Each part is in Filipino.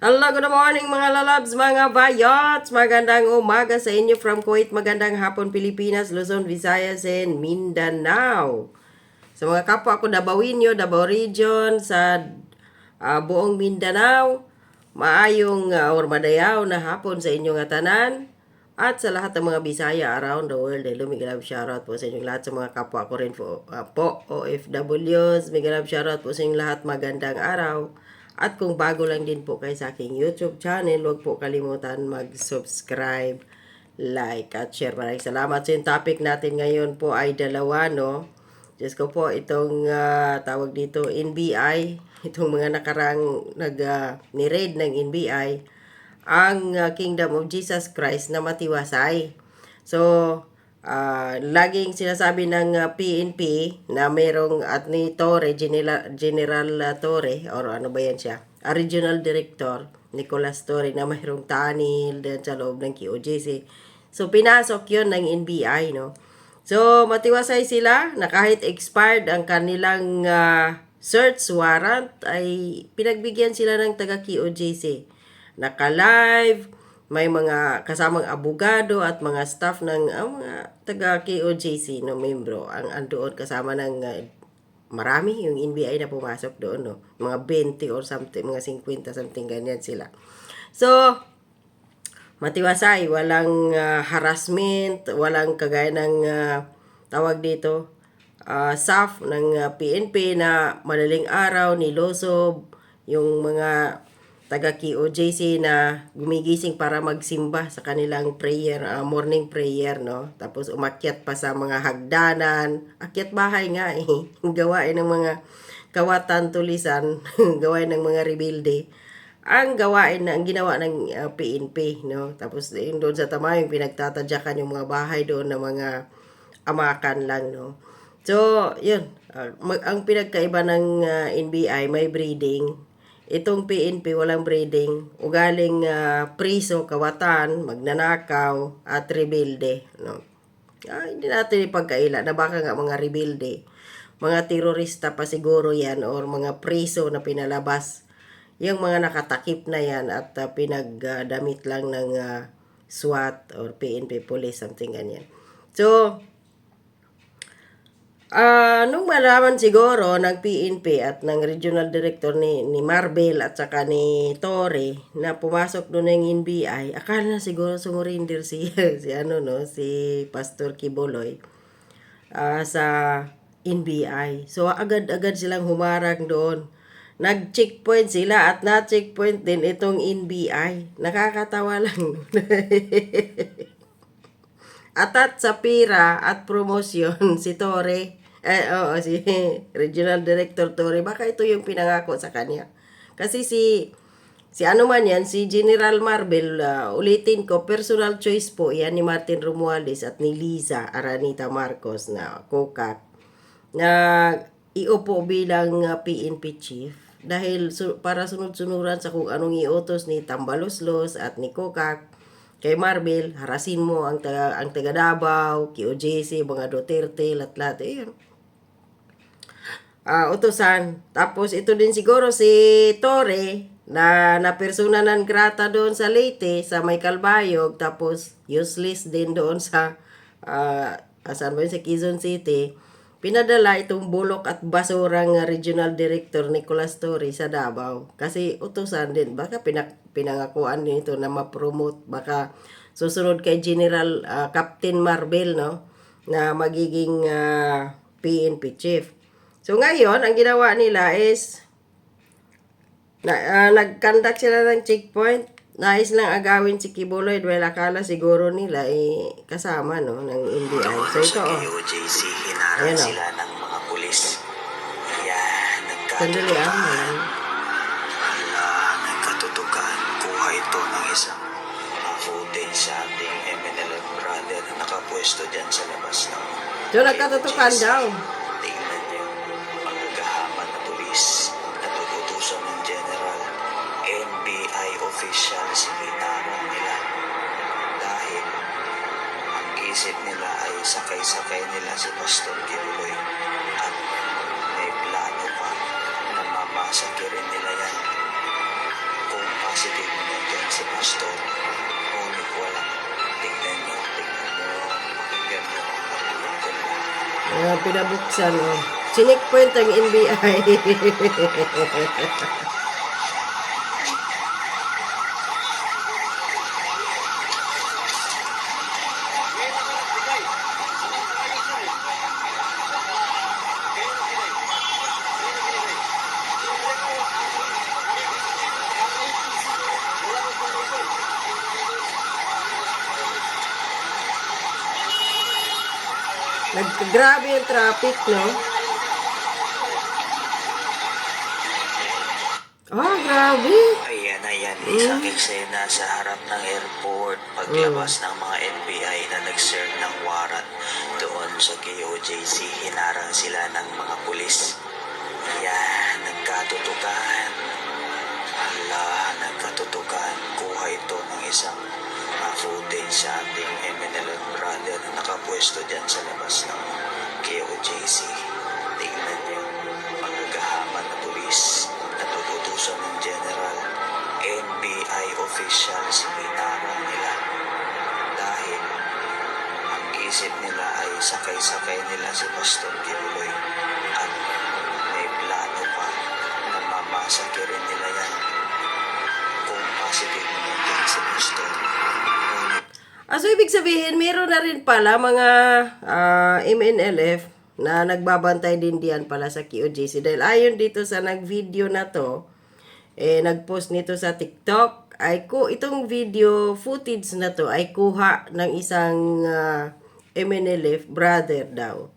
Hello, good morning mga lalabs, mga bayots! Magandang umaga sa inyo from Kuwait, magandang hapon Pilipinas, Luzon, Visayas, and Mindanao. Sa mga kapwa ko Dabawinyo, Davao Region, sa ah, buong Mindanao, maayong uh, or madayaw na hapon sa inyong tanan. At sa lahat ng mga Bisaya around the world, ay lumigilab shoutout po sa inyong lahat sa mga kapwa ko rin po, ah, po OFWs. Migilab shoutout po sa inyong lahat, magandang araw. At kung bago lang din po kayo sa aking YouTube channel, huwag po kalimutan mag-subscribe, like, at share. Maraming salamat. So yung topic natin ngayon po ay dalawa, no? Diyos ko po, itong ah, tawag dito, NBI, itong mga nakarang nag, ah, ni-raid ng NBI, ang ah, Kingdom of Jesus Christ na matiwasay. So, ah, laging sinasabi ng ah, PNP na mayroong at ni Torre, General, General ah, Torre, or ano ba yan siya, a Regional Director, Nicolas Torre, na mayroong tanil din sa loob ng QOJC. So, pinasok yon ng NBI, no? So, matiwasay sila na kahit expired ang kanilang ah, search warrant ay pinagbigyan sila ng taga QOJC. Naka-live, may mga kasamang abogado at mga staff ng ah, mga taga KOJC no membro ang andoon kasama ng ah, marami yung NBI na pumasok doon no. Mga 20 or something mga 50 something ganyan sila. So matiwasay walang ah, harassment walang kagaya ng ah, tawag dito ah, SAF ng ah, PNP na madaling araw nilosob yung mga taga KOJC na gumigising para magsimba sa kanilang prayer, ah, morning prayer, no? Tapos umakyat pa sa mga hagdanan, akyat bahay nga eh, gawain ng mga kawatan tulisan, gawain ng mga rebuilde. Ang gawain na, ang ginawa ng ah, PNP, no? Tapos yun doon sa Tamayo, pinagtatadyakan yung mga bahay doon ng mga amakan lang, no? So, yun. ah, mag- ang pinagkaiba ng ah, NBI, may breeding. Itong PNP, walang breeding. Ugaling ah, priso, kawatan, magnanakaw, at rebuilde. No? Ah, hindi natin ipagkaila na baka nga mga rebuilde. Mga terorista pa siguro yan or mga priso na pinalabas. Yung mga nakatakip na yan at ah, pinagdamit lang ng ah, SWAT or PNP police, something ganyan. So, Ah, nung malaman siguro ng PNP at ng regional director ni, ni Marvel at saka ni Torre na pumasok doon ng NBI, akala na siguro sumurindir si, si ano no, si Pastor Kiboloy ah, sa NBI. So agad-agad silang humarang doon. Nag-checkpoint sila at na-checkpoint din itong NBI. Nakakatawa lang. Atat sa pira at promosyon si Torre. Eh, oo, si Regional Director Torre. Baka ito yung pinangako sa kanya. Kasi si si ano man yan, si General Marvel, ah, ulitin ko, personal choice po yan ni Martin Romualdez at ni Liza Aranita Marcos na kokak na iupo bilang ah, PNP chief dahil su- para sunod-sunuran sa kung anong iutos ni Tambaloslos at ni Kokak kay Marvel, harasin mo ang taga, ang taga Davao, KOJC, mga Duterte, lahat-lahat. Ayun. Ah, utusan. Tapos ito din siguro si Torre na na persona non grata doon sa Leyte, sa May Calbayog, tapos useless din doon sa ah asan ba yun, sa Quezon City. Pinadala itong bulok at basurang regional director Nicolas Torre sa Davao. Kasi utusan din, baka pinak, pinangakuan din ito na ma-promote. Baka susunod kay General ah, Captain Marvel, no? Na magiging ah, PNP chief. So ngayon, ang ginawa nila is na, ah, nag-conduct sila ng checkpoint. Nais lang agawin si Kibuloy dahil akala siguro nila eh, kasama no, ng NBI. So ito oh. KOJC, Ayan, oh. sila ng mga pulis. Yan, Sandali ah. nagkatutukan. Ayan. Ala, nagkatutukan. Kuha ito ng isang uh, footage sa ating MNL brother na nakapwesto dyan sa labas ng So nagkatutukan daw. Sakay-sakay nila si Pastor Kibuloy at may plano pa na mamasakirin nila yan kung positive si Pastor. Ngunit walang tingnan niyo, tingnan niyo, pakinggan niyo. Mga pinabuksan, oh. Chinik point ang NBI. Naggrabe yung traffic, no? Ah, grabe. Ayan, ayan, isang eksena sa harap ng airport paglabas ng mga NBI na nag-serve ng warrant doon sa KOJC. Hinarang sila ng mga pulis. Ayan, nagkatutukan. Hala, nagkatutukan. Kuha ito ng isang footage sa ating MNL brother na nakapwesto dyan sa labas ng KOJC. Tingnan niyo, magagahaman na pulis na tututusan ng general, NBI officials hinarang nila. Dahil ang isip nila ay sakay-sakay nila si Pastor Kibuloy at may plano pa na mamasakirin nila yan kung positive naman si Pastor. Ah, so ibig sabihin, meron na rin pala mga ah, MNLF na nagbabantay din diyan pala sa QJC. Dahil ayon dito sa nag-video na to, eh, nag-post nito sa TikTok, ay ko itong video footage na to ay kuha ng isang ah, MNLF brother daw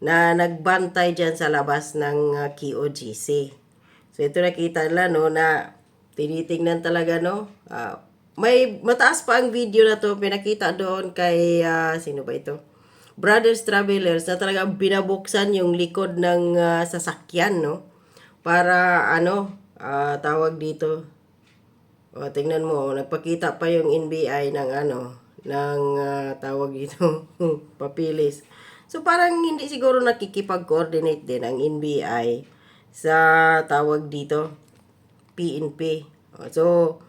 na nagbantay dyan sa labas ng uh, QOGC. So ito nakita nila no na tinitingnan talaga no. ah, may mataas pa ang video na to pinakita doon kay ah, sino ba ito? Brothers Travelers na talagang binabuksan yung likod ng ah, sasakyan no para ano ah, tawag dito o, tingnan mo, nagpakita pa yung NBI ng ano, ng ah, tawag dito, papilis. So parang hindi siguro nakikipag-coordinate din ang NBI sa tawag dito, PNP. So,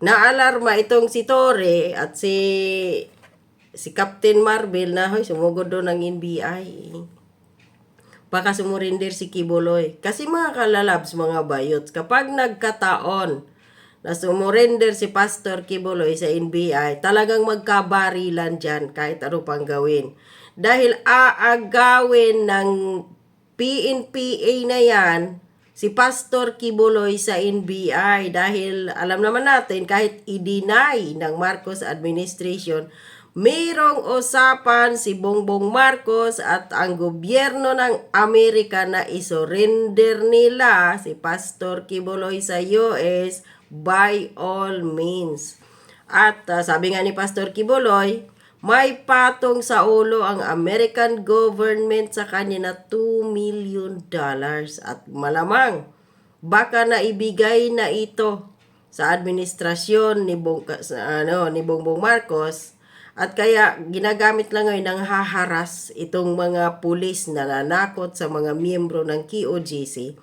naalarma itong si Tore at si si Captain Marvel na hoy sumugod doon ng NBI. Baka sumurinder si Kibuloy. Kasi mga kalalabs, mga bayots, kapag nagkataon na sumurinder si Pastor Kibuloy sa NBI, talagang magkabarilan dyan kahit ano pang gawin. Dahil aagawin ng PNPA na yan, si Pastor Kibuloy sa NBI dahil alam naman natin kahit i-deny ng Marcos administration Mayroong usapan si Bongbong Marcos at ang gobyerno ng Amerika na isurrender nila si Pastor Kibuloy sa US by all means. At ah, sabi nga ni Pastor Kibuloy, may patong sa ulo ang American government sa kanya na 2 million dollars. At malamang baka na ibigay na ito sa administrasyon ni Bong, ano, ni Bongbong Marcos. At kaya ginagamit lang ngayon ng haharas itong mga pulis na nanakot sa mga miyembro ng KOGC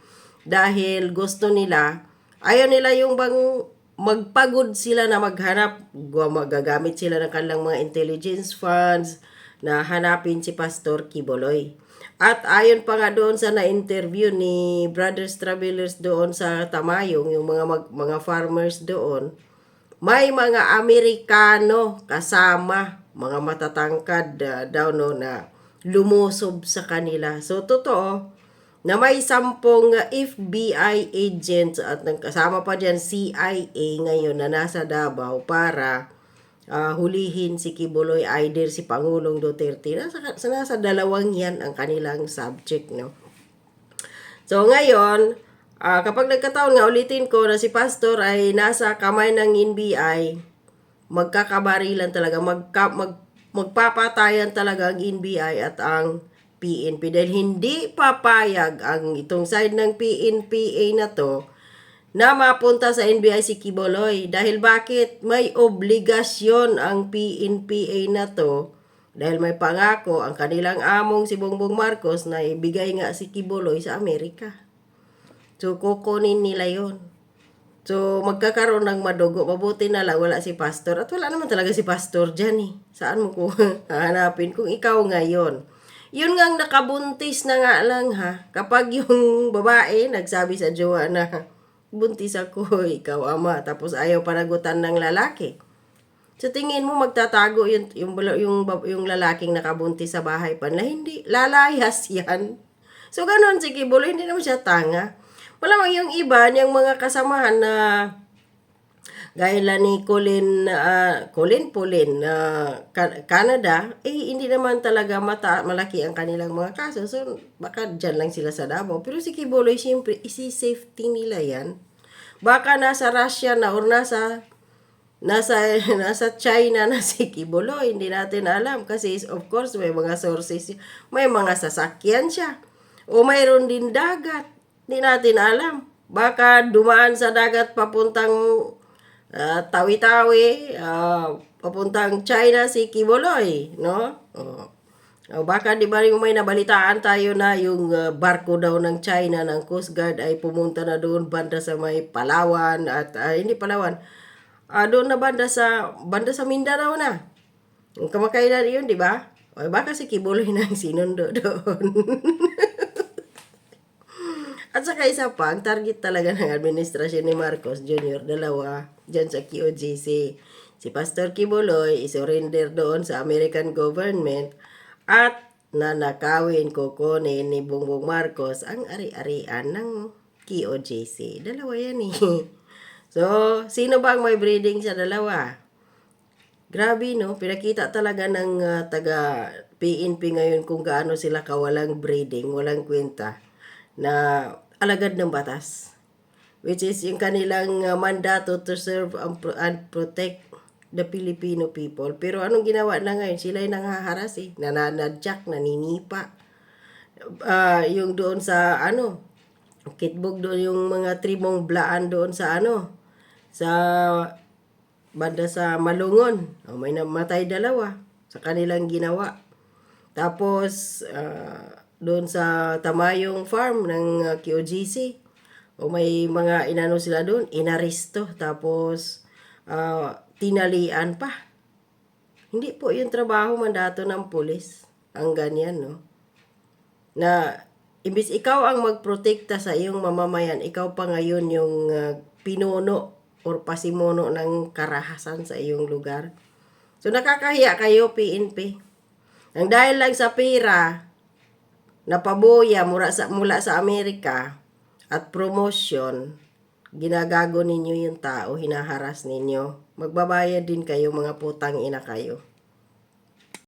dahil gusto nila, ayaw nila yung bang magpagod sila na maghanap, magagamit sila ng kanilang mga intelligence funds na hanapin si Pastor Kiboloy. At ayon pa nga doon sa na-interview ni Brothers Travelers doon sa Tamayong, yung mga mag- mga farmers doon, may mga Amerikano kasama, mga matatangkad ah, daw no na lumusob sa kanila. So totoo na may sampung FBI agents at kasama pa dyan CIA ngayon na nasa Davao para ah, hulihin si Kibuloy either si Pangulong Duterte. Nasa, nasa dalawang yan ang kanilang subject. No? So ngayon, ah, kapag nagkataon nga ulitin ko na si pastor ay nasa kamay ng NBI, magkakabarilan talaga, magka, mag, magpapatayan talaga ang NBI at ang PNP dahil hindi papayag ang itong side ng PNPA na to na mapunta sa NBI si Kiboloy. Dahil bakit? May obligasyon ang PNPA na to dahil may pangako ang kanilang among si Bongbong Marcos na ibigay nga si Kiboloy sa Amerika. So, kukunin nila yon. So, magkakaroon ng madugo. Mabuti na lang wala si pastor. At wala naman talaga si pastor dyan eh. Saan mo ko hahanapin kung ikaw ngayon? Yun nga nakabuntis na nga lang ha. Kapag yung babae nagsabi sa jowa na buntis ako, ikaw ama. Tapos ayaw panagutan ng lalaki. So tingin mo magtatago yung yung yung, yung lalaking nakabuntis sa bahay pa na hindi lalayas yan. So ganon si Kibulo, hindi naman siya tanga. Malamang yung iba, yung mga kasamahan na gaya ni Colin, ah, Colin Pulin Ka- Canada, eh hindi naman talaga mata, malaki ang kanilang mga kaso. So baka dyan lang sila sa Davao. Pero si Kibuloy, siyempre, isi-safety nila yan. Baka nasa Russia na or nasa nasa nasa China na si Kibulo, hindi natin alam kasi of course may mga sources, may mga sasakyan siya. O mayroon din dagat. Hindi natin alam. Baka dumaan sa dagat papuntang ah, Tawi-Tawi, ah, papuntang China si Kibuloy, no? O, o baka di ba yung may nabalitaan tayo na yung ah, barko daw ng China ng Coast Guard ay pumunta na doon banda sa may Palawan at ah, hindi Palawan. Ah, doon na banda sa banda sa Mindanao na. Kamakailan yun, di ba? O baka si Kibuloy na ang sinundo doon. At saka isa pa, ang target talaga ng administrasyon ni Marcos Jr. dalawa dyan sa QGC. Si Pastor Kibuloy isurrender doon sa American government at nanakawin kukunin ni Bongbong Marcos ang ari-arian ng QOJC. Dalawa yan eh. So, sino ba ang may breeding sa dalawa? Grabe no, pinakita talaga ng ah, taga PNP ngayon kung gaano sila kawalang breeding, walang kwenta na alagad ng batas. Which is yung kanilang ah, mandato to serve and, pro- and protect the Filipino people. Pero anong ginawa na ngayon? Sila yung nangaharas eh. Nananadyak, naninipa. Ah, yung doon sa ano, kitbog doon yung mga tribong blaan doon sa ano, sa banda sa Malungon. O, may namatay dalawa sa kanilang ginawa. Tapos, ah, doon sa Tamayong Farm ng ah, QGC, o may mga inano sila doon, inaristo. Tapos, ah, tinalian pa. Hindi po yung trabaho mandato ng pulis. Ang ganyan, no? Na, imbis ikaw ang magprotekta sa iyong mamamayan, ikaw pa ngayon yung ah, pinuno or pasimuno ng karahasan sa iyong lugar. So, nakakahiya kayo, PNP. Ang dahil lang sa pera, napaboya mula sa, mula sa Amerika at promotion, ginagago ninyo yung tao, hinaharas ninyo. Magbabayad din kayo, mga putang ina kayo.